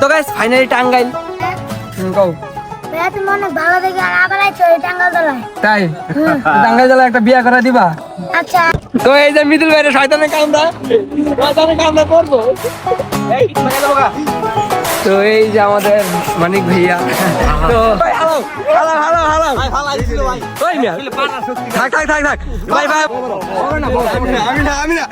তো guys finally Tangail. কও। তাই? টাঙ্গাইল জেলা একটা বিয়া করে দিবা? আচ্ছা। তো এই যে মিদুল শয়তানের শয়তানের করব। তো এই যে আমাদের মানিক ভাইয়া। তো হ্যালো হ্যালো হ্যালো হ্যালো ওই মিয়া? থাক থাক থাক থাক। ভাই ভাই। আমি না আমি না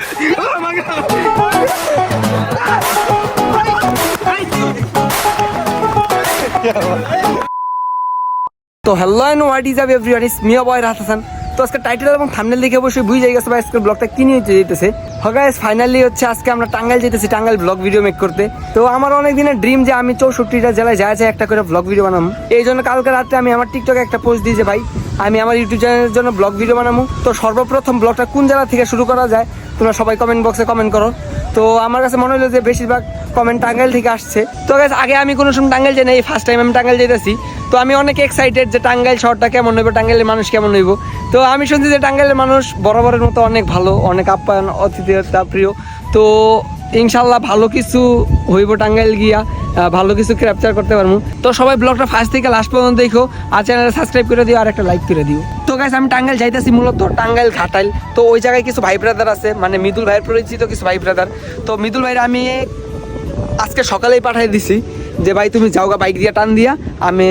তো hello and what is up everyone ইস মিয়া বয় রাত হাসান তো আজকে টাইটেল এবং থাম্বনেল দেখে অবশ্যই বুঝে গেছে বা আজকে ব্লগটা কি নিয়ে যেতেছে? হগাইস ফাইনালি হচ্ছে আজকে আমরা টাঙ্গাইল যেতেছি, টাঙ্গাইল ব্লগ ভিডিও মেক করতে। তো আমার অনেক দিনের ড্রিম যে আমি চৌষট্টিটা জেলায় যা যায় একটা করে ব্লগ ভিডিও বানাবো। এই জন্য কালকে রাতে আমি আমার টিকটকে একটা পোস্ট দিয়েছি ভাই, আমি আমার ইউটিউব চ্যানেলের জন্য ব্লগ ভিডিও বানাবো। তো সর্বপ্রথম ব্লগটা কোন জেলা থেকে শুরু করা যায়? তোমরা সবাই কমেন্ট বক্সে কমেন্ট করো। তো আমার কাছে মনে হলো যে বেশিরভাগ কমেন্ট টাঙ্গাইল থেকে আসছে। তো গেছে আগে আমি কোনো সময় টাঙ্গাইল যাই এই ফার্স্ট টাইম আমি টাঙ্গাইল যেতেছি তো আমি অনেক এক্সাইটেড যে টাঙ্গাইল শহরটা কেমন হইব, টাঙ্গাইলের মানুষ কেমন হইব। তো আমি শুনছি যে টাঙ্গাইলের মানুষ বরাবরের মতো অনেক ভালো, অনেক আপ্যায়ন, অতিথিতা প্রিয়। তো ইনশাল্লাহ ভালো কিছু হইব টাঙ্গাইল গিয়া ভালো কিছু ক্যাপচার করতে পারব। তো সবাই ব্লগটা ফার্স্ট থেকে লাস্ট পর্যন্ত দেখো, আর চ্যানেলে সাবস্ক্রাইব করে দিও আর একটা লাইক করে দিও। তো গাইস আমি টাঙ্গাইল যাইতেছি মূলত টাঙ্গাইল ঘাটাইল। তো ওই জায়গায় কিছু ভাই ব্রাদার আছে মানে মিদুল ভাইয়ের পরিচিত কিছু ভাই ব্রাদার তো মিদুল ভাইয়ের আমি আজকে সকালেই পাঠিয়ে দিছি, যে ভাই তুমি যাওগা বাইক দিয়ে টান দিয়া, আমি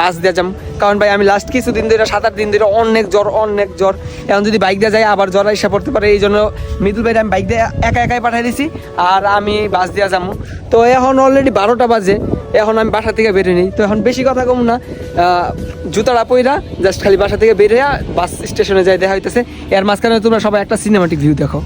বাস দিয়ে যাম। কারণ ভাই আমি লাস্ট কিছুদিন ধরে সাত আট দিন ধরে অনেক জ্বর অনেক জ্বর। এখন যদি বাইক দিয়ে যাই আবার জ্বর এসে পড়তে পারে। এই জন্য মৃদুল ভাই আমি বাইক দিয়ে একা একাই পাঠিয়ে দিছি। আর আমি বাস দিয়ে যাব তো এখন অলরেডি বারোটা বাজে। এখন আমি বাসা থেকে বেরিয়ে নিই তো এখন বেশি কথা কম না। আহ, জুতাটা পইরা জাস্ট খালি বাসা থেকে বেরিয়ে বাস স্টেশনে যাই দেখা হইতেছে। এর মাঝখানে তোমরা সবাই একটা সিনেমাটিক ভিউ দেখো।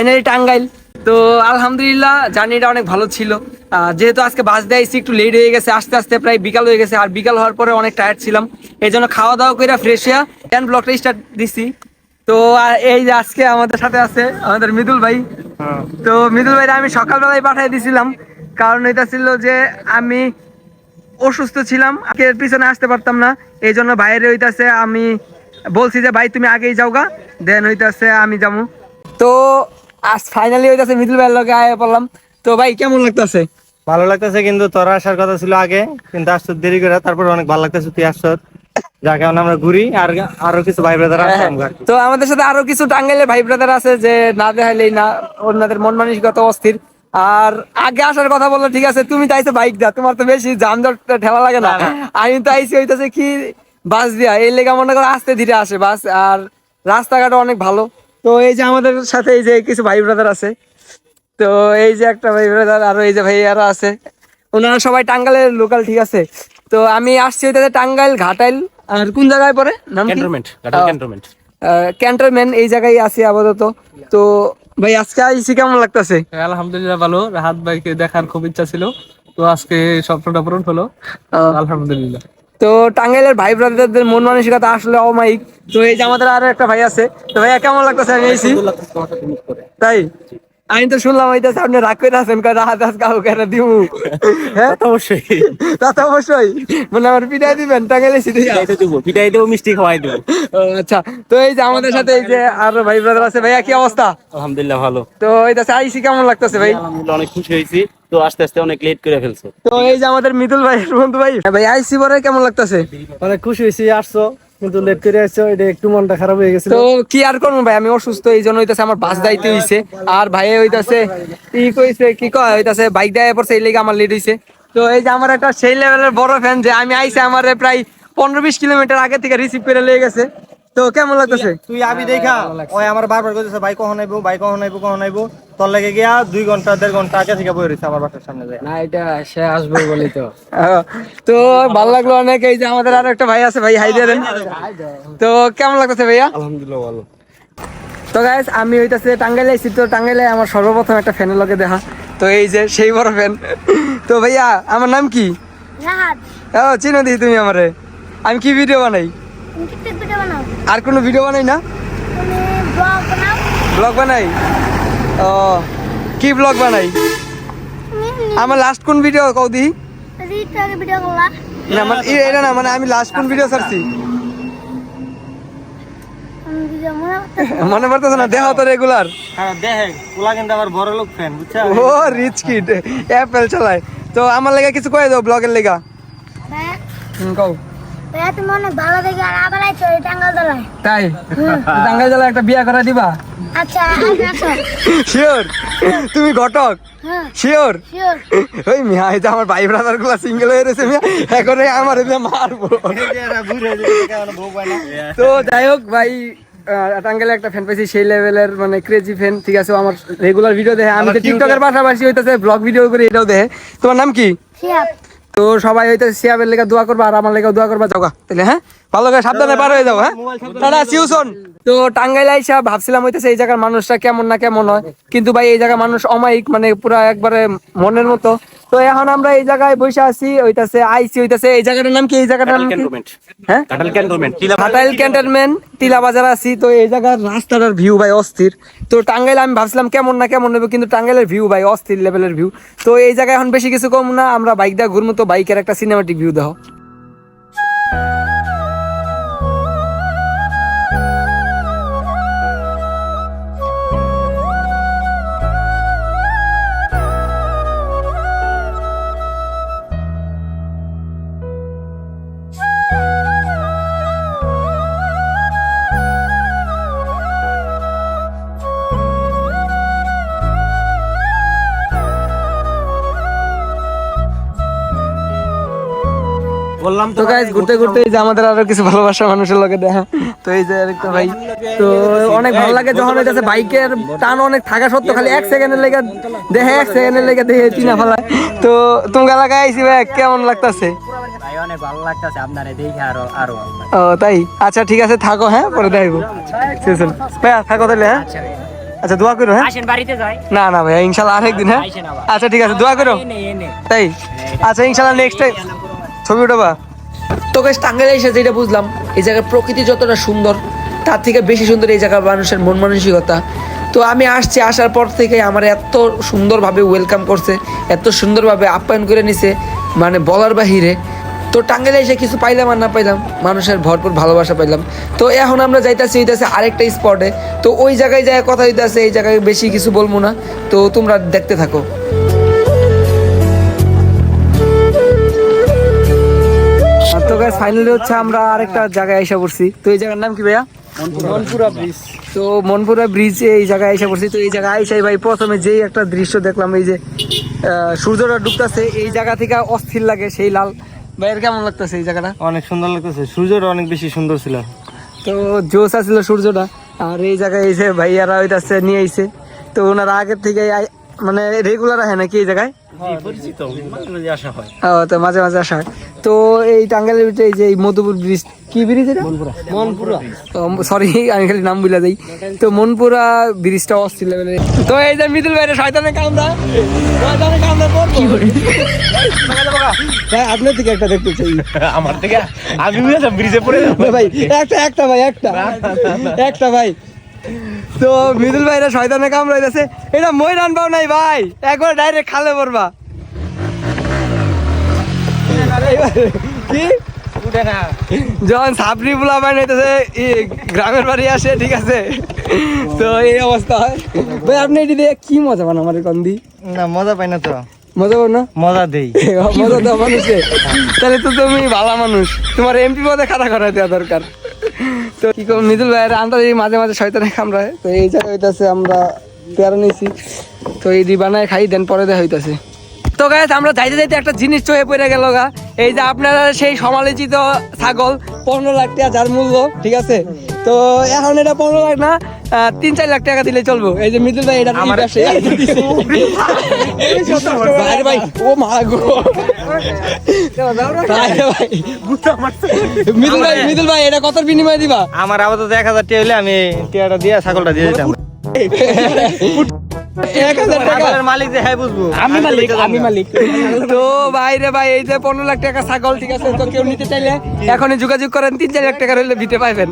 ফাইনালি টাঙ্গাইল। তো আলহামদুলিল্লাহ জার্নিটা অনেক ভালো ছিল। যেহেতু আজকে বাস দেয়ছি একটু লেট হয়ে গেছে আস্তে আস্তে প্রায় বিকাল হয়ে গেছে আর বিকাল হওয়ার পরে অনেক টায়ার্ড ছিলাম। এই জন্য খাওয়া দাওয়া করে ফ্রেশ হয়ে দেন ব্লগটা স্টার্ট দিছি। তো এই যে আজকে আমাদের সাথে আছে আমাদের মৃদুল ভাই। তো মৃদুল ভাই আমি সকালবেলায় পাঠিয়ে দিছিলাম। কারণ এটা ছিল যে আমি অসুস্থ ছিলাম আজকে পিছনে আসতে পারতাম না। এই জন্য বাইরে হইতাছে আমি বলছি যে ভাই তুমি আগেই যাওগা দেন হইতাছে আমি যাব। তো আজ ফাইনালি হইতাছে মিদুল ভাইয়ের লগে আয় পড়লাম। তো ভাই কেমন লাগতাছে? ভালো লাগতেছে কিন্তু তোর আসার কথা ছিল আগে কিন্তু আসছো দেরি করে তারপর অনেক ভালো লাগতেছে তুই আসছ যার কারণে আমরা ঘুরি আর আরও কিছু ভাই ব্রাদার আর কি। তো আমাদের সাথে আরও কিছু টাঙ্গাইলের ভাই ব্রাদার আছে যে না দেখাইলেই না ওনাদের মন মানসিকতা অস্থির। আর আগে আসার কথা বলল ঠিক আছে তুমি তাইছো বাইক দা তোমার তো বেশি যানজট ঠেলা লাগে না। আমি তো আইসি হইতাছে কি বাস দিয়া এই লেগা মনে করো আস্তে ধীরে আসে বাস আর রাস্তাঘাট অনেক ভালো। তো এই যে আমাদের সাথে এই যে কিছু ভাই ব্রাদার আছে। তো এই যে একটা ভাই ব্রাদার আর এই যে ভাই আরও আছে। ওনারা সবাই টাঙ্গাইলের লোকাল ঠিক আছে? তো আমি আসছি হইতাছে টাঙ্গাইল ঘাটাইল আর কোন জায়গায় পরে নাম ক্যান্টনমেন্ট ক্যান্টনমেন্ট ক্যান্টনমেন্ট এই জায়গায় আছি আপাতত। তো ভাই আজকে আইসি কেমন লাগতেছে? আলহামদুলিল্লাহ ভালো। রাহাত ভাইকে দেখার খুব ইচ্ছা ছিল। তো আজকে স্বপ্নটা পূরণ হলো। আলহামদুলিল্লাহ। তো টাঙ্গাইলের ভাই ব্রাদারদের মন মানসিকতা আসলে অমায়িক। তো এই যে আমাদের আরও একটা ভাই আছে। তো ভাইয়া কেমন লাগতেছে? আমি তাই? আমি তো শুনলাম হইতেছে আপনি রাগ করে আছেন কারণ রাহাত আজকে কাউকে একটা দিব হ্যাঁ? অবশ্যই। তা তো অবশ্যই। মানে আমার পিঠাই দিবেন টাঙ্গাইলে পিটাই দেবো মিষ্টি খাওয়াই দেবো। আচ্ছা। তো এই যে আমাদের সাথে এই যে আর ভাই ব্রাদার আছে ভাইয়া কি অবস্থা? আলহামদুলিল্লাহ ভালো। তো এইটাছে আইসি কেমন লাগতেছে ভাই? আলহামদুলিল্লাহ অনেক খুশি হয়েছি। তো আস্তে আস্তে অনেক লেট করে ফেলছো। তো এই যে আমাদের মিতুল ভাই বন্ধু ভাই ভাই আইসি পরে কেমন লাগতেছে? অনেক খুশি হয়েছি আসছো। কি ভাই? আমি অসুস্থ আমার কি কয়? বাইক লেট তো এই যে একটা সেই লেভেলের বড় ফ্যান যে আমি আইছে আমার প্রায় পনেরো বিশ কিলোমিটার আগে থেকে রিসিভ করে লেগেছে গেছে। তো কেমন লাগতেছে? তুই আবি দেখা। ওই আমার বারবার কইতেছে ভাই কখন আইবো? ভাই কখন আইবো? কখন আইবো? তোর লাগে গিয়া দুই ঘণ্টা দেড় ঘণ্টা আগে থেকে বই রয়েছে আমার বাসার সামনে যায় না এটা সে আসবে বলি তো। তো ভালো লাগল অনেক। এই যে আমাদের আর একটা ভাই আছে ভাই হাই দিয়ে দেন। তো কেমন লাগতেছে ভাইয়া? আলহামদুলিল্লাহ ভালো। তো গাইস আমি হইতাছে টাঙ্গাইলে আইছি। তো টাঙ্গাইলে আমার সর্বপ্রথম একটা ফ্যানের লগে দেখা। তো এই যে সেই বড় ফ্যান তো ভাইয়া আমার নাম কি? রাহাত ও চিনো দি তুমি আমারে। আমি কি ভিডিও বানাই? আর কোনো ভিডিও বানাই না? ব্লগ বানাও ব্লগ বানাই? ও কি ব্লগ বানাই? আমার লাস্ট কোন ভিডিও কও দি? রিটাকে ভিডিও করলা না মানে এটা না মানে আমি লাস্ট কোন ভিডিও ছাড়ছি? মনে মনে পড়তেছে না দেখাও তো রেগুলার হ্যাঁ দেখে ওলা কিন্তু আমার বড় লোক ফ্যান বুঝছা ও রিচ কিড অ্যাপেল চালায়। তো আমার লেগে কিছু কয়ে দাও ব্লগের লেগা। ভাইয়া হুম কও। ভাইয়া তুমি অনেক ভালো দেখে আর আবার আইছো এই টাঙ্গাল দলায়। তাই? টাঙ্গাই জেলা একটা বিয়া করে দিবা? আচ্ছা শিওর? তুমি ঘটক? হ্যাঁ। শিওর? শিওর। ওই মিয়া এই আমার ভাই ব্রাদারগুলা সিঙ্গেল হয়ে রয়েছে মিয়া এখন আমার এদের মারবো। বউ পায় না তো যাই হোক ভাই একটা ফ্যান পাইছি সেই লেভেলের মানে ক্রেজি ফ্যান ঠিক আছে ও আমার রেগুলার ভিডিও দেখে। আমি তো টিকটকের পাশাপাশি হইতেছে ব্লগ ভিডিও করে এটাও দেখে। তোমার নাম কি? তো সবাই হইতে সিয়াবের লেগে দোয়া করবা আর আমার লেগে দোয়া করবা, যাও গা। তাহলে হ্যাঁ? ভালো করে সাবধানে পার হয়ে যাও হ্যাঁ? টাটা সিউসন তো টাঙ্গাইল আইসা ভাবছিলাম হইতেছে এই জায়গার মানুষটা কেমন না কেমন হয়। কিন্তু ভাই, এই জায়গার মানুষ অমায়িক মানে পুরা একবারে মনের মতো। তো এখন আমরা এই জায়গায় বসে আছি হইতাছে আইসি হইতাছে এই জায়গাটার নাম কি? এই জায়গাটার নাম হ্যাঁ? কাটাল ক্যান্টনমেন্ট কাটাল ক্যান্টনমেন্ট টিলা বাজার। আছি। তো এই জায়গার রাস্তাটার ভিউ ভাই অস্থির। তো টাঙ্গাইল আমি ভাবছিলাম কেমন না কেমন হবে কিন্তু টাঙ্গাইলের ভিউ ভাই অস্থির লেভেলের ভিউ তো এই জায়গায় এখন বেশি কিছু কম না আমরা বাইক দিয়ে ঘুরবো তো বাইকের একটা সিনেমাটিক ভিউ দেখো বললাম তো গাইজ ঘুরতে ঘুরতে এই যে আমাদের আরও কিছু ভালোবাসা মানুষের লগে দেখা। তো এই যে আরেকটা ভাই তো অনেক ভালো লাগে যখন হইতাছে বাইকের টান অনেক থাকা সত্ত্বেও খালি এক সেকেন্ডের লেগে দেখে এক সেকেন্ডের লেগে দেখে চিনা ফেলায়। তো তুমি এলাকায় আইসি ভাই কেমন লাগতাছে? ভাই অনেক ভালো লাগতেছে আপনারে দেখে আরও আরও ও তাই? আচ্ছা ঠিক আছে থাকো হ্যাঁ পরে দেখব ভাইয়া থাকো তাহলে হ্যাঁ? আচ্ছা দোয়া করো হ্যাঁ? আসেন বাড়িতে যাই। না না ভাইয়া ইনশাল্লাহ আরেকদিন হ্যাঁ? আচ্ছা ঠিক আছে দোয়া করো। তাই? আচ্ছা ইনশাল্লাহ নেক্সট টাইম ছবি উঠাবা। তো গাইস টাঙ্গাইলে এসে যেটা বুঝলাম, এই জায়গার প্রকৃতি যতটা সুন্দর, তার থেকে বেশি সুন্দর এই জায়গার মানুষের মন মানসিকতা। তো আমি আসছি, আসার পর থেকে আমার এত সুন্দরভাবে ওয়েলকাম করছে, এত সুন্দরভাবে আপ্যায়ন করে নিছে মানে বলার বাহিরে। তো টাঙ্গাইলে এসে কিছু পাইলাম আর না পাইলাম, মানুষের ভরপুর ভালোবাসা পাইলাম। তো এখন আমরা যাইতাছি হইতাছে আরেকটা স্পটে তো ওই জায়গায় যায় কথা হইতাছে, এই জায়গায় বেশি কিছু বলব না। তো তোমরা দেখতে থাকো। তো গাইস ফাইনালি হচ্ছে আমরা আরেকটা জায়গায় এসে পড়ছি। তো এই জায়গার নাম কি ভাইয়া? মনপুরা ব্রিজ তো মনপুরা ব্রিজ এই জায়গায় এসে পড়ছি। তো এই জায়গায় আইসাই ভাই প্রথমে যেই একটা দৃশ্য দেখলাম এই যে সূর্যটা ডুবতেছে এই জায়গা থেকে অস্থির লাগে সেই লাল। ভাইয়ের কেমন লাগতেছে এই জায়গাটা? অনেক সুন্দর লাগতেছে। সূর্যটা অনেক বেশি সুন্দর ছিল। তো জোস আছিল সূর্যটা আর এই জায়গায় এসে ভাইয়ারা হইতাছে নিয়ে আইছে। তো ওনারা আগের থেকে মানে রেগুলার আহে নাকি এই জায়গায়? পরিচিত মাঝে মাঝে আসা হয়। তো মাঝে মাঝে আসা হয়। তো এই টাঙ্গাইলের ভিতরে এই যে এই মধুপুর ব্রিজ কি ব্রিজ এটা? মনপুরা। সরি আমি খালি নাম বুঝলা যাই। তো মনপুরা ব্রিজটা অস্থির লেভেলের তো এই যে মিদুল ভাইরে শয়তানের কামড়া। শয়তানের কামড়া পড়ব ভাই আপনার থেকে একটা দেখতে চাই। আমার থেকে আমি ব্রিজে পড়ে ভাই একটা একটা ভাই একটা। একটা ভাই। তো মিদুল ভাইরা শয়তানে কামড়াইতেছে। এটা মই রান পাও নাই ভাই। একবার ডাইরেক্ট খালে পড়বা। কি? যখন সাবরি বুলা বান হইতেছে গ্রামের বাড়ি আসে ঠিক আছে? তো এই অবস্থা। হয় ভাই আপনি এটি দিয়ে কি মজা পান আমার কন্দি? না মজা পাই না তো। মজা পান না? মজা দেই। মজা দাও মানুষে। তাহলে তো তুমি ভালো মানুষ। তোমার এমপি পদে খাতা করা দেওয়া দরকার। তো কি করব, মিদুল ভাইয়ের আমরা এই মাঝে মাঝে শয়তানে কামড়ায়। তো এই জায়গায় হইতাছে আমরা পেয়ারা নিয়েছি তো এই বানায় খাই, দেন পরে দেখা হইতাছে। তো গাইস আমরা যাইতে যাইতে একটা জিনিস চোখে পড়ে গেল গা। এই যে আপনারা সেই সমালোচিত ছাগল পনেরো লাখ টাকা যার মূল্য ঠিক আছে? তো এখন এটা পনেরো লাখ না তিন চার লাখ টাকা দিলে চলবো। এই যে মিদুল ভাই এটা আমার ভাই ভাই ও মা গো। ভাই, ভাই। মিদুল ভাই এটা কত বিনিময় দিবা? আমার আপাতত এক হাজার টিয়া হইলে আমি টিয়াটা দিয়ে ছাগলটা দিয়ে দিতাম। এক হাজার টাকা। মালিক যে হ্যাঁ বুঝব। আমি মালিক আমি মালিক। তো ভাই রে ভাই এই যে পনেরো লাখ টাকা ছাগল ঠিক আছে তো কেউ নিতে চাইলে এখনই যোগাযোগ করেন তিন চার লাখ টাকা হলে দিতে পাইবেন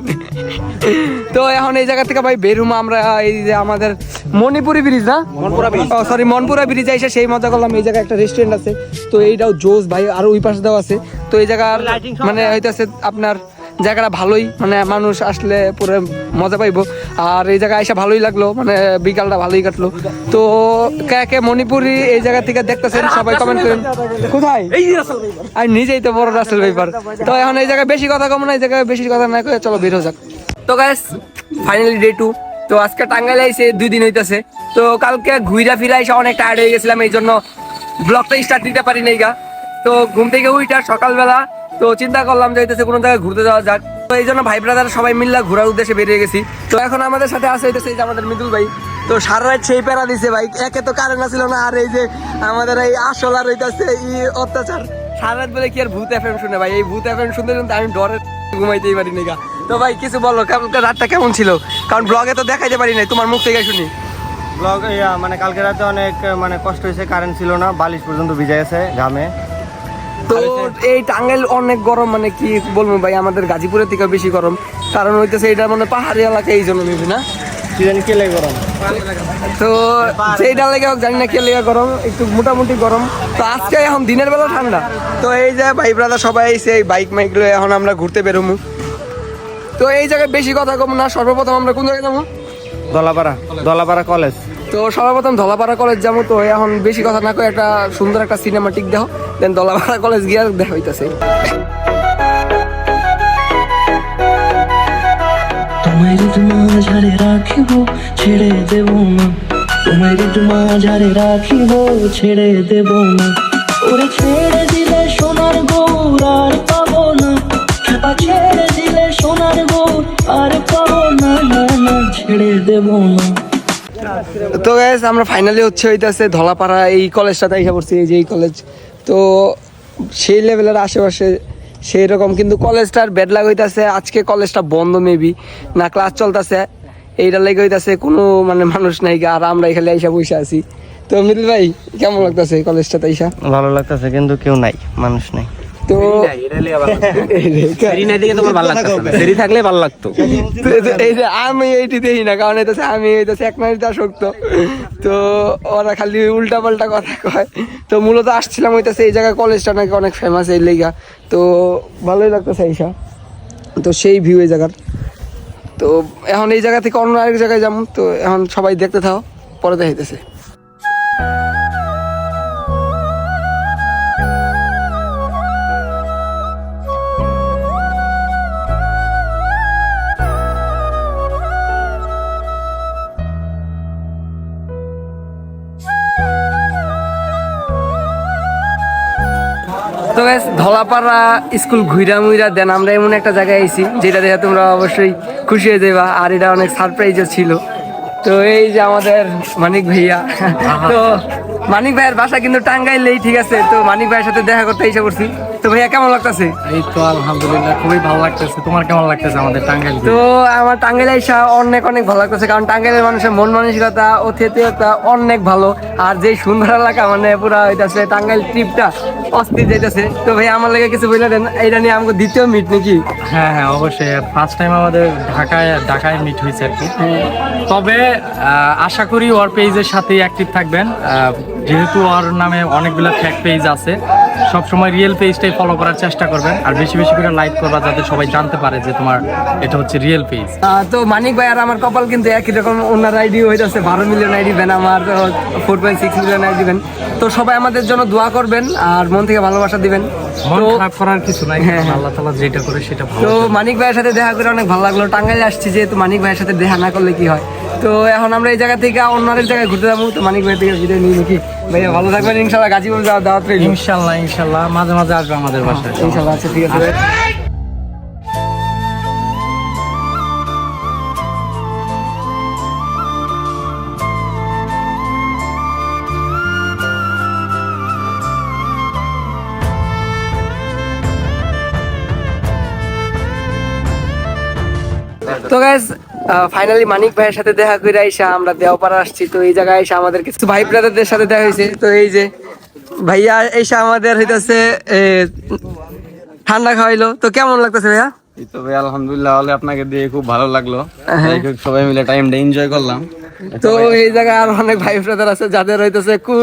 তো এখন এই জায়গা থেকে ভাই বেরুমা আমরা এই যে আমাদের মণিপুরি ব্রিজ না? Monpura bridge. Sorry Monpura bridge এসে সেই মজা করলাম এই জায়গায় একটা রেস্টুরেন্ট আছে। তো এইটাও জোস ভাই আর ওই পাশে দেওয়া আছে। তো এই জায়গার মানে হইতেছে আপনার জায়গাটা ভালোই মানে মানুষ আসলে পুরো মজা পাইবো। আর এই জায়গায় এসে ভালোই লাগল মানে বিকালটা ভালোই কাটলো। তো কে কে মণিপুরি এই জায়গা থেকে দেখতেছেন সবাই কমেন্ট করেন। কোথায়? আর নিজেই তো বড় রাসেল ব্যাপার তো এখন এই জায়গায় বেশি কথা কম না এই জায়গায় বেশি কথা না করে চলো বের হয়ে যাক। তো গাইস ফাইনালি ডে টু তো আজকে টাঙ্গাইলে আইসে দুই দিন হইতেছে। তো কালকে ঘুইরা ফিরা এসে অনেক টায়ার্ড হয়ে গেছিলাম এই জন্য ব্লগটা স্টার্ট দিতে পারি নাই গা। তো ঘুম থেকে উইটা সকালবেলা তো চিন্তা করলাম যে হইতেছে কোনো জায়গায় ঘুরতে যাওয়া যাক। তো এই জন্য ভাই ব্রাদার সবাই মিল্লা ঘোরার উদ্দেশ্যে বেরিয়ে গেছি। তো এখন আমাদের সাথে আছে হইতেছে এই যে আমাদের মিদুল ভাই। তো সারা রাত সেই প্যারা দিছে ভাই। একে তো কারেন্ট ছিল না, আর এই যে আমাদের এই আসল আর হইতেছে এই অত্যাচার। সারা রাত বলে কি আর ভূত এফএম শুনে ভাই? এই ভূত এফএম শুনতে শুনতে আমি ডরে ঘুমাইতেই পারি না তো ভাই, কিছু বলো রাতটা কেমন ছিল? কারণ ব্লগে তো দেখাইতে পারি নাই, তোমার মুখ থেকে শুনি। ব্লগ মানে কালকে রাতে অনেক মানে কষ্ট হয়েছে কারেন্ট ছিল না, বালিশ পর্যন্ত ভিজে গেছে ঘামে তো এই টাঙ্গাইল অনেক গরম মানে কি বলব ভাই আমাদের গাজীপুরের থেকে বেশি গরম। কারণ হইতেছে এটা মানে পাহাড়ি এলাকা এই জন্য মেবি না? তো সেইটা লেগে হোক জানি না কে লেগে গরম একটু মোটামুটি গরম। তো আজকে এখন দিনের বেলা ঠান্ডা। তো এই যে ভাই ব্রাদার সবাই এসে এই বাইক মাইক লয়ে এখন আমরা ঘুরতে বেরোমু। তো এই জায়গায় বেশি কথা কম না সর্বপ্রথম আমরা কোন জায়গায় যাব? দলাপাড়া দলাপাড়া কলেজ তো সর্বপ্রথম ধলাপাড়া কলেজ যাব, তো এখন বেশি কথা না করে একটা সুন্দর একটা সিনেমাটিক দেখো দেন ধলাপাড়া কলেজ গিয়ে দেখা হইতাছে। তোমার মাঝারে রাখিব, ছেড়ে দেব না। তোমার মাঝারে রাখিব, ছেড়ে দেব না। ওরে ছেড়ে দিলে সোনার গৌর আর পাবো না। খেপা ছেড়ে দিলে সোনার গৌর আর পাবো না না, ছেড়ে দেব না। তো গ্যাস আমরা ফাইনালি হচ্ছে হইতাছে ধলাপাড়া, এই কলেজটাতে এসে পড়ছি, এই যে এই কলেজ তো সেই লেভেলের আশেপাশে সেই রকম, কিন্তু কলেজটার ব্যাড লাগ হইতাছে, আজকে কলেজটা বন্ধ মেবি না ক্লাস চলতেছে। এইটা লেগে হইতাছে কোনো মানে মানুষ নাই আর আমরা এখানে এসে বসে আছি। তো মিদুল ভাই, কেমন লাগতেছে কলেজটাতে এসা ভালো লাগতেছে, কিন্তু কেউ নাই, মানুষ নাই। তো থাকলে ভালো লাগতো। তো এই যে- আমি এইটি দেখি না কারণ এটা আমি এক আসক্ত তো ওরা খালি উল্টা পাল্টা কথা কয়। তো মূলত আসছিলাম হইতাছে এই জায়গায় কলেজটা নাকি অনেক ফেমাস এই লেগা। তো ভালোই লাগতেছে এইসা তো সেই ভিউ এই জায়গার। তো এখন এই জায়গা থেকে অন্য আরেক জায়গায় যাব। তো এখন সবাই দেখতে থাও পরে দেখাইতেছে guys, স্কুল ঘুইরা মুইরা দেন আমরা এমন একটা জায়গায় আইছি যেটা দেখে তোমরা অবশ্যই খুশি হয়ে যাবা আর এটা অনেক সারপ্রাইজও ছিল। তো এই যে আমাদের মানিক ভাইয়া তো মানিক ভাইয়ের বাসা কিন্তু টাঙ্গাইলেই ঠিক আছে? তো মানিক ভাইয়ের সাথে দেখা করতে এসে করছি তো ভাইয়া কেমন লাগতেছে? এই তো আলহামদুলিল্লাহ খুবই ভালো লাগতেছে। তোমার কেমন লাগতেছে আমাদের টাঙ্গাইল তো আমার টাঙ্গাইলে আইসা অনেক অনেক ভালো লাগতেছে কারণ টাঙ্গাইলের মানুষের মন মানসিকতা অতিথিয়তা অনেক ভালো। আর যে সুন্দর এলাকা মানে পুরা হইতাছে টাঙ্গাইল ট্রিপটা অস্থির যাইতেছে। তো ভাই আমার লাগে কিছু বলে দেন এটা নিয়ে আমাকে দ্বিতীয় মিট নাকি? হ্যাঁ হ্যাঁ অবশ্যই। ফার্স্ট টাইম আমাদের ঢাকায় ঢাকায় মিট হয়েছে আর কি। তবে আশা করি ওর পেজের সাথেই অ্যাক্টিভ থাকবেন। যেহেতু ওর নামে অনেকগুলো ফ্যাক পেজ আছে। সব সময় রিয়েল পেজটাই ফলো করার চেষ্টা করবেন। আর বেশি বেশি করে লাইক করবা যাতে সবাই জানতে পারে যে তোমার এটা হচ্ছে রিয়েল পেজ তো মানিক ভাই আর আমার কপাল কিন্তু একই রকম ওনার আইডি হইতেছে বারো মিলিয়ন আইডি দেন আমার four point six million ID দেন। তো সবাই আমাদের জন্য দোয়া করবেন আর মন থেকে ভালোবাসা দিবেন। করার কিছু নাই হ্যাঁ, হ্যাঁ। আল্লাহ তালা যেটা করে সেটা তো মানিক ভাইয়ের সাথে দেখা করে অনেক ভালো লাগল। টাঙ্গাইলে আসছি যেহেতু মানিক ভাইয়ের সাথে দেখা না করলে কি হয়? তো এখন আমরা এই জায়গা থেকে অন্য আরেক জায়গায় ঘুরতে যাব। তো মানিক ভাই থেকে বিদায় নিয়ে নাকি? ভাইয়া ভালো থাকবেন ইনশাল্লাহ গাজীপুর যাওয়ার দাওয়াত রইল। ইনশাল্লাহ ইনশাল্লাহ মাঝে মাঝে আসবে আমাদের বাসায় ইনশাল্লাহ আচ্ছা ঠিক আছে তো গাইস ফাইনালি মানিক ভাইয়ের সাথে দেখা করে আইসা আমরা দেওপাড়া আসছি। তো এই জায়গায় এসে আমাদের কিছু ভাই ব্রাদারদের সাথে দেখা হয়েছে। তো এই যে ভাইয়া এসে আমাদের হইতাছে ঠান্ডা খাওয়াইলো। তো কেমন লাগতেছে ভাইয়া? তো ভাই আলহামদুলিল্লাহ হলে আপনাকে দিয়ে খুব ভালো লাগল। হ্যাঁ। সবাই মিলে টাইমটা এনজয় করলাম। তো এই জায়গায় আর অনেক ভাই ব্রাদার আছে যাদের হইতেছে কু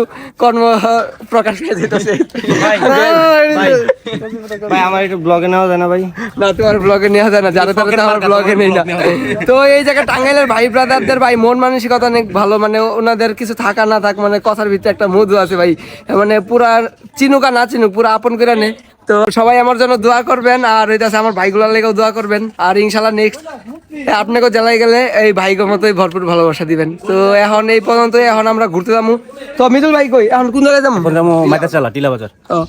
কর্ম প্রকাশ পেয়ে যেতেছে। ভাই আমার একটু ব্লগে নেওয়া যায় না ভাই? না তোমার ব্লগে নেওয়া যায় না। যারা তারা তো আমার ব্লগে নেই না। তো এই জায়গায় টাঙ্গাইলের ভাই ব্রাদারদের ভাই মন মানসিকতা অনেক ভালো মানে ওনাদের কিছু থাকা না থাক মানে কথার ভিতরে একটা মধু আছে ভাই। মানে পুরা চিনুক আর না চিনুক পুরা আপন করে নে। তো সবাই আমার জন্য দোয়া করবেন আর হইতাছে আমার ভাইগুলোর লেগেও দোয়া করবেন। আর ইনশাল্লাহ নেক্সট আপনাকেও জেলায় গেলে এই ভাইগোর মতোই ভরপুর ভালোবাসা দিবেন। তো এখন এই পর্যন্ত এখন আমরা ঘুরতে যাব। তো মিদুল ভাই কই? এখন কোন জায়গায় যাব? টিলা বাজার। ও।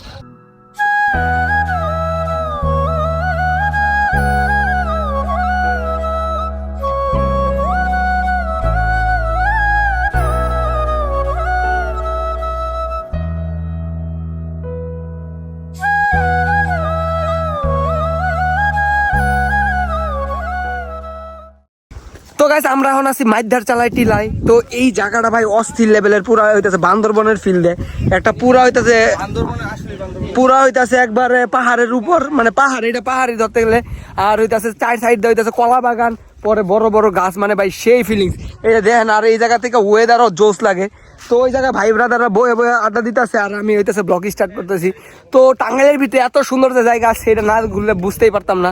তো গাইস আমরা এখন আছি মাইদার চালাই টিলাই তো এই জায়গাটা ভাই অস্থির লেভেলের পুরা হইতাছে বান্দরবনের ফিল্ডে একটা পুরা হইতাছে পুরা হইতাছে একবারে পাহাড়ের উপর মানে পাহাড়, এটা পাহাড়ি ধরতে গেলে। আর হইতাছে চার সাইড হইতাছে কলা বাগান, পরে বড় বড় গাছ মানে ভাই সেই ফিলিংস যে দেখেন, আর এই জায়গা থেকে ওয়েদারও জোস লাগে। তো ওই জায়গায় ভাই ব্রাদাররা বয়ে বয়ে আড্ডা দিতেছে, আর আমি হইতেছে ব্লগ স্টার্ট করতেছি। তো টাঙ্গাইলের ভিতরে এত সুন্দর যে জায়গা সেটা না ঘুরলে বুঝতেই পারতাম না।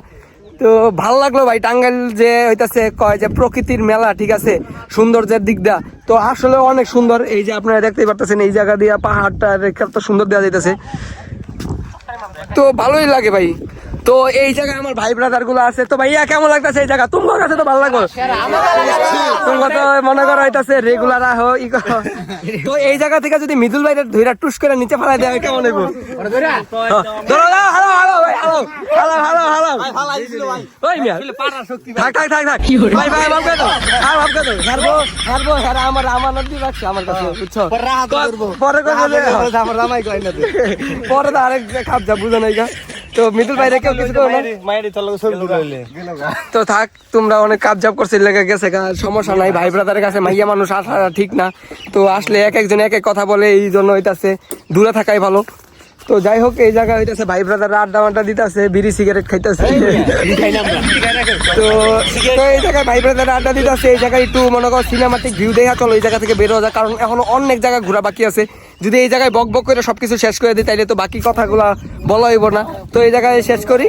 তো ভালো লাগল ভাই টাঙ্গাইল যে হইতাছে কয় যে প্রকৃতির মেলা ঠিক আছে সৌন্দর্যের দিক দা তো আসলে অনেক সুন্দর এই যে আপনারা দেখতেই পারতেছেন এই জায়গা দিয়ে পাহাড়টা কত সুন্দর দেওয়া যাইতেছে তো ভালোই লাগে ভাই তো এই জায়গায় আমার ভাই ব্রাদারগুলো আছে তো ভাইয়া কেমন লাগতেছে এই জায়গা তোমার কাছে তো ভালো লাগল তোমার তো মনে করো হইতাছে রেগুলার আহো ই তো এই জায়গা থেকে যদি মিদুল ভাই ধৈরা টুস করে নিচে ফেলাই দেয় কেমন হইব ধরো ওই মিয়া থাক থাক থাক থাক ভাই ভাই করে দাও আর করে দাও হারবো হারবো হারা আমার আমার নদী রাখছে আমার কাছে বুঝছ পরে আমার রামাই কয় না পরে তো আরেক খাপ যা বুঝো নাই গা তো মিদুল ভাই কেউ কিছু তো থাক তোমরা অনেক কাপ জাপ করছে লেগে গেছে সমস্যা নাই ভাই ব্রাদারের কাছে মাইয়া মানুষ আসা ঠিক না তো আসলে এক একজন এক এক কথা বলে এই জন্য হইতাছে দূরে থাকাই ভালো তো যাই হোক এই জায়গায় হইতাছে ভাই ব্রাদার আড্ডা মাড্ডা দিতেছে বিড়ি সিগারেট খাইতেছে। তো তো এই জায়গায় ভাই ব্রাদার আড্ডা দিতেছে এই জায়গায় একটু মনে করো সিনেমাটিক ভিউ দেখা চলো এই জায়গা থেকে বেরো যায় কারণ এখনও অনেক জায়গা ঘোরা বাকি আছে। যদি এই জায়গায় বক বক করে সবকিছু শেষ করে দিই তাইলে তো বাকি কথাগুলা বলা হইব না। তো এই জায়গায় শেষ করি।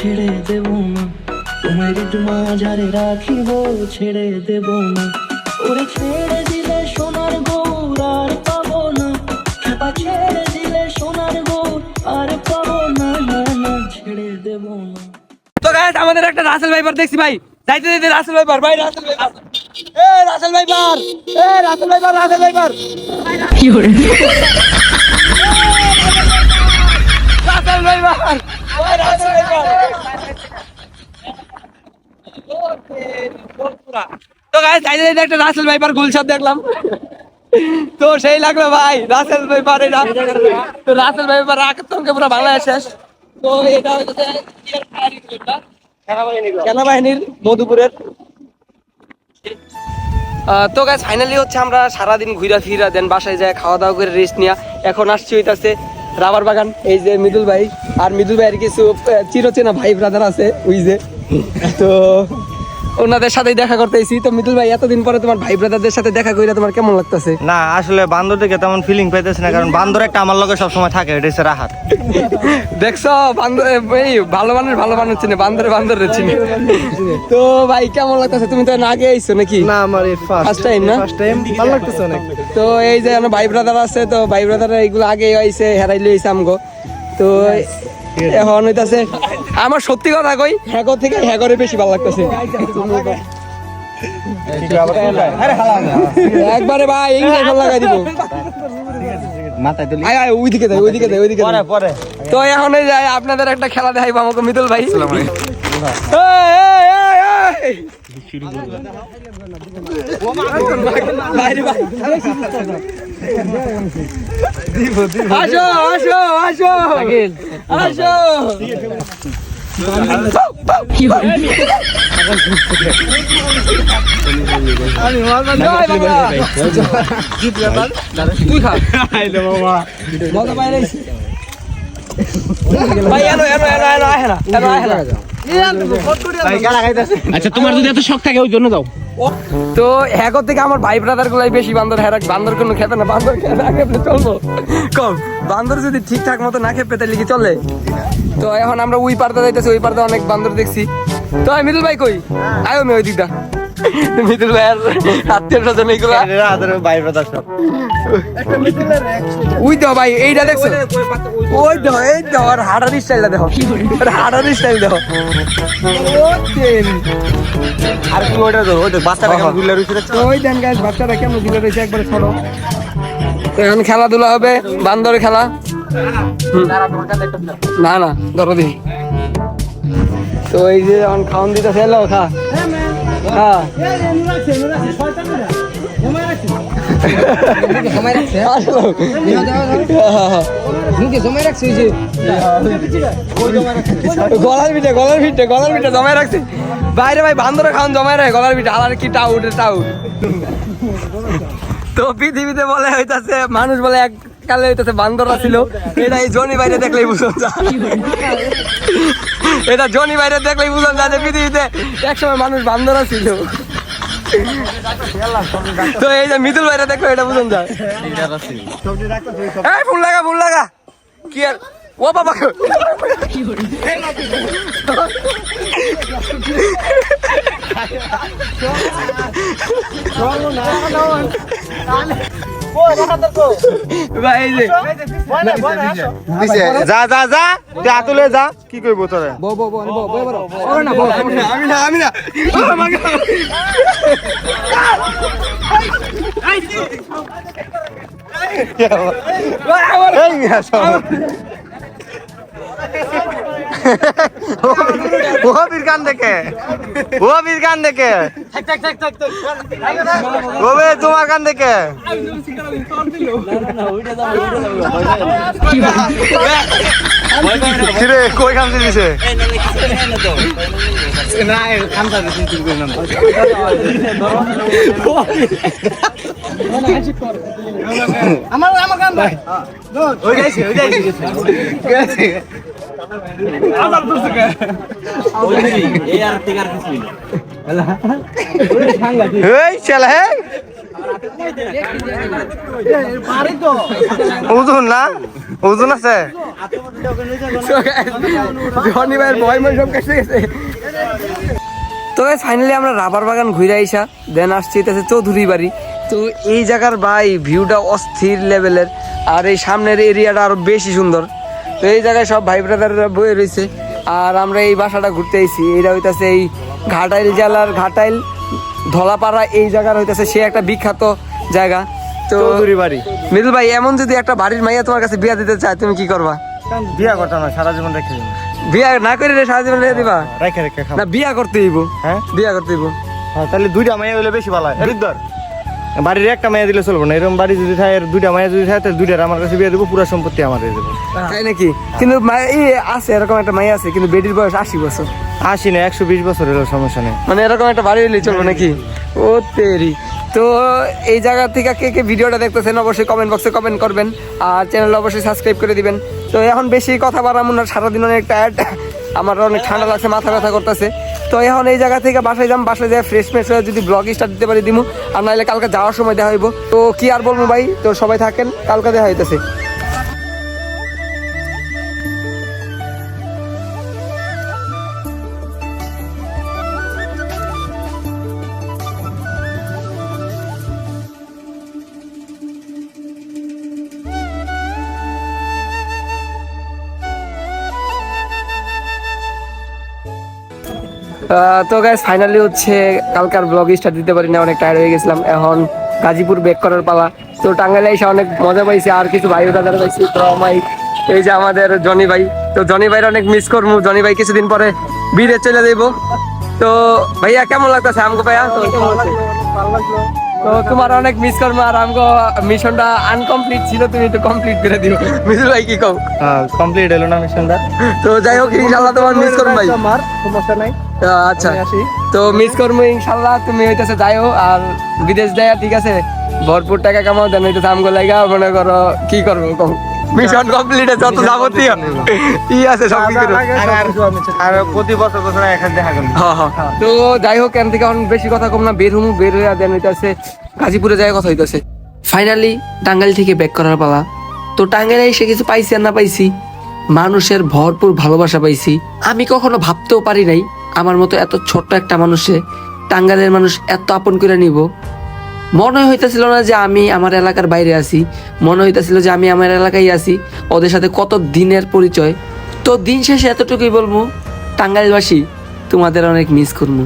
ছেড়ে দেব না। ঋতু মাঝারে রাখিব ছেড়ে দেব না। ওরে ছেড়ে দিলে সোনার গৌর আর পাবো না। খেপা ছেড়ে দিলে সোনার গৌর আর পাবো না না না ছেড়ে দেব না। তো গাইস আমাদের একটা রাসেল ভাইবার দেখছি ভাই। যাইতে যাইতে রাসেল ভাইবার ভাই রাসেল ভাইপার এ রাসেল ভাইপার এ Russell viper Russell viper Russell viper ওই রাসেল ভাইপার একটা রাসেল ভাইপার গুলশাদ দেখলাম। তো সেই লাগল ভাই রাসেল ভাইপার এটা তো রাসেল ভাইপার পুরো তো সেনাবাহিনীর মধুপুরের। তো গাছ ফাইনালি হচ্ছে আমরা সারাদিন ঘুরা ফিরা দেন, বাসায় যায় খাওয়া দাওয়া করে রেস্ট নিয়ে। এখন আসছি হইতাছে রাবার বাগান, এই যে মিদুল ভাই। আর মিদুল ভাইয়ের কিছু চিরচেনা ভাই ব্রাদার আছে, ওই যে। তো ওনাদের সাথেই দেখা করতে এসেছি তো মিতুল ভাই এতদিন পরে তোমার ভাই ব্রাদারদের সাথে দেখা কইরা তোমার কেমন লাগতেছে? না আসলে বান্দর দিকে তেমন ফিলিং পাইতেছি না কারণ বান্দর একটা আমার লগে সবসময় থাকে এটা হচ্ছে রাহাত। দেখছ বান্দর এই ভালো মানুষ ভালো মানুষ চিনে বান্দরে বান্দরে চিনে। তো ভাই কেমন লাগতেছে? তুমি তো আগে আইছো নাকি? না আমার ফার্স্ট টাইম না? ফার্স্ট টাইম ভালো লাগতেছে অনেক। তো এই যে আমার ভাই ব্রাদার আছে তো ভাই ব্রাদার এইগুলো আগে আইছে হেরাই লইছে আমগো। তো এখন হইতাছে আমার সত্যি কথা কই হ্যাগো থেকে হ্যাগরে বেশি ভালো লাগতেছে। একবারে ভাই ইংলিশ লাগাই দিব। তো এখন যায় আপনাদের একটা খেলা দেখাইবো আমাকে মিতুল ভাই। আসো আসো আসো। আসো। জয় বাংলা। তুই খা মজা পাই শখ থাকে ওই জন্য দাও। তো হ্যাগো থেকে আমার ভাই ব্রাদার গুলাই বেশি বান্দর হ্যাঁ বান্দর কোনো খেপে না, বান্দর খেতে চলবো। কম বান্দর যদি ঠিকঠাক মতো না খেপে তাহলে কি চলে। তো এখন আমরা ওই পারতে যাইতেছি, ওই পারতে অনেক বান্দর দেখছি। তো মিতুল ভাই কই? আয়ো আমি ওই দিকটা। মিতুল ভাই আর আত্মীয় স্বজন ভাই ব্রাদার সব। দাও ভাই এইটা দেখছ? ওই দাও এই দাও আর হাড়ার স্টাইলটা দেখো। আর হাড়ার স্টাইল দেখো। আর কি ওটা তো ওই বাচ্চাটা কেমন গুলে রইছে ওই দেন গাছ বাচ্চারা কেমন রয়েছে একবারে তো এখন খেলাধুলা হবে বান্দর খেলা। না না ধরো দিই তো এই যে এখন খাওয়ান দিতে ফেলো খা। গলার পিঠে, গলার গলার বাইরে ভাই, বান্দরে খাওয়ান, জমায় রাখে গলার পিঠে। আলার কি টাউট টাউট তো পৃথিবীতে বলে হইতাছে, মানুষ বলে এক কালে হইতাছে বান্দররা ছিল। এটা এই জনি বাইরে দেখলেই বুঝুন যা এটা জনি বাইরে দেখলেই বুঝুন যা যে পৃথিবীতে একসময় মানুষ বান্দররা ছিল। তো এই যে মিতুল বাইরে দেখল এটা বুঝুন যায় এই ফুল লাগা ফুল লাগা। কি আর? ও বাবা। ভাই এই যে যা যা যা তুই আতুলে যা কি কইব তোরে বো বো বো বো বো বো না বো আমি না আমি না এই সব ও বীর গান দেখে। ও বীর গান দেখে ও বে তোমার গান দেখে। কিরে কই গান দিছে এই চল হে? ওজন না? ওজন আছে? জনি ভাইয়ের ভয় মই সব কেসে গেছে। তো ফাইনালি আমরা রাবার বাগান ঘুরে আইসা দেন আসছি এটা চৌধুরী বাড়ি। তো এই জায়গার ভাই ভিউটা অস্থির লেভেলের আর এই সামনের এরিয়াটা আরও বেশি সুন্দর। তো এই জায়গায় সব ভাই ব্রাদাররা বয়ে রয়েছে। আর আমরা এই বাসাটা ঘুরতে আইছি। এটা হইতাছে এই ঘাটাইল জেলার ঘাটাইল ধলাপাড়া এই জায়গার হইতাছে সে একটা বিখ্যাত জায়গা। তো চৌধুরী বাড়ি। মিদুল ভাই এমন যদি একটা বাড়ির মাইয়া তোমার কাছে বিয়া দিতে চায় তুমি কি করবা? বিয়া করতাম না? সারা জীবন রেখে বিয়া না করে রে সারা জীবন রেখে দিবা? রেখে রেখে না বিয়া করতে হইব। হ্যাঁ? বিয়া করতে হইব। হ্যাঁ, তাহলে দুইটা মাইয়া হলে বেশি ভালো হয়। বাড়ির একটা মাইয়া দিলে চলবো না। এরকম বাড়ি যদি থাকে দুইটা মাইয়া যদি থাকে তাহলে দুইটার আমার কাছে বিয়ে দেবো পুরো সম্পত্তি আমার দিয়ে দেবো। তাই নাকি? কিন্তু এই আছে এরকম একটা মাইয়া আছে কিন্তু বেডির বয়স আশি বছর। আশি না একশো বিশ বছর হলো সমস্যা নেই। মানে এরকম একটা বাড়ি হইলে চলবে নাকি? ও তেরি। তো এই জায়গা থেকে কে কে ভিডিওটা দেখতেছেন অবশ্যই কমেন্ট বক্সে কমেন্ট করবেন আর চ্যানেল অবশ্যই সাবস্ক্রাইব করে দিবেন। তো এখন বেশি কথা বাড়াবো না সারাদিন অনেক টায়ার্ড আমার অনেক ঠান্ডা লাগছে মাথা ব্যথা করতেছে। তো এখন এই জায়গা থেকে বাসায় যাম, বাসায় যাই ফ্রেশ ফ্রেশ হয়ে যদি ব্লগ স্টার্ট দিতে পারি দিমু। আর নাহলে কালকে যাওয়ার সময় দেখা হইব। তো কি আর বলব ভাই? তো সবাই থাকেন, কালকে দেখা হইতেছে। তো গাইস ফাইনালি হচ্ছে কালকার ব্লগ স্টার্ট দিতে পারি না অনেক টায়ার্ড হয়ে গেছিলাম। এখন গাজীপুর বেক করার পালা। তো টাঙ্গাইলে এসে অনেক মজা পাইছি আর কিছু ভাই দাদারা পাইছি তো আমাই এই যে আমাদের জনি ভাই। তো জনি ভাইয়ের অনেক মিস করব। জনি ভাই কিছুদিন পরে বিরে চলে যাইব। তো ভাইয়া কেমন লাগতেছে আমগো ভাইয়া? তো তোমার অনেক মিস করব আর আমগো মিশনটা আনকমপ্লিট ছিল তুমি তো কমপ্লিট করে দিও। মিসুল ভাই কি কও? কমপ্লিট হলো না মিশনটা তো যাই হোক ইনশাল্লাহ তোমার মিস করব ভাই। সমস্যা নাই। আচ্ছা তো মিস করব ইনশাল্লাহ তুমি হইতেছে যাইও আর বিদেশ যায় ঠিক আছে ভরপুর টাকা কামাও দেন হইতেছে আমগো লাগা মনে করো কি করব কম মিশন কমপ্লিট যত যাবতীয় ই আছে সব কি করব আর- প্রতি বছর বছর দেখা করব। হ্যাঁ, হ্যাঁ। তো যাই হোক এখান থেকে এখন বেশি কথা কম না বের হমু বের হয়ে দেন হইতেছে গাজীপুরে যায় কথা হইতেছে। ফাইনালি টাঙ্গাইল থেকে ব্যাক করার পালা। তো টাঙ্গাইলে এসে কিছু পাইছি আর না পাইছি মানুষের ভরপুর ভালোবাসা পাইছি। আমি কখনো ভাবতেও পারি নাই আমার মতো এত ছোট্ট একটা মানুষে টাঙ্গালের মানুষ এত আপন করে নিব। মনে হইতেছিল না যে আমি আমার এলাকার বাইরে আছি। মনে হইতেছিল যে আমি আমার এলাকায় আছি। ওদের সাথে কত দিনের পরিচয়। তো দিন শেষে এতটুকুই বলব, টাঙ্গাইলবাসী, তোমাদের অনেক মিস করব।